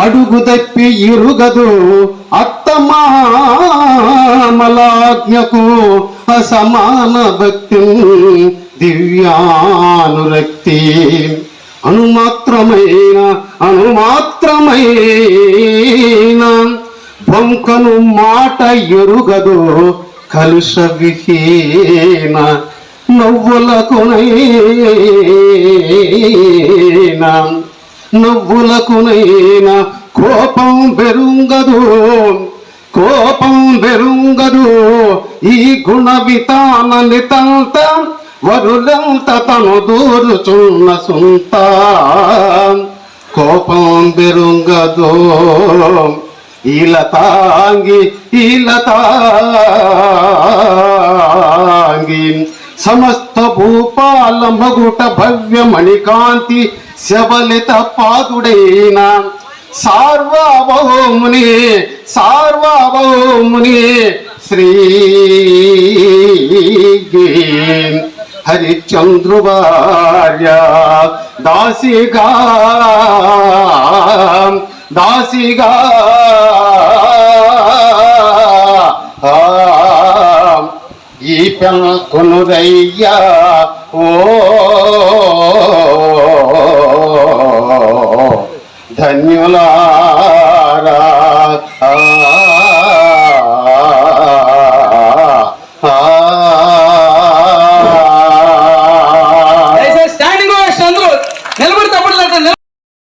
అడుగు తప్పి ఇరుగదు అత్తమామలాజ్ఞకు అసమాన భక్తి దివ్యానురక్తి. అనుమాత్రమైన అనుమాత్రమైన బొంకను మాట ఎరుగదు కలుష విహీన. నవ్వులకునైనా నవ్వులకునైనా కోపం పెరుంగదు కోపం పెరుంగదు ఈ గుణ వితాన నితంత వరులంత తను దూరుచున్న సుంత. కోపం బెరుంగదు ఈలతాంగి ఈలతాంగి సమస్త భూపాల మగుట భవ్య మణికాంతి శబలిత పాదుడైన సార్వభౌముని సార్వభౌముని శ్రీ హరిచంద్రువార్య దాసిగా దాసిగా ఈ ఓ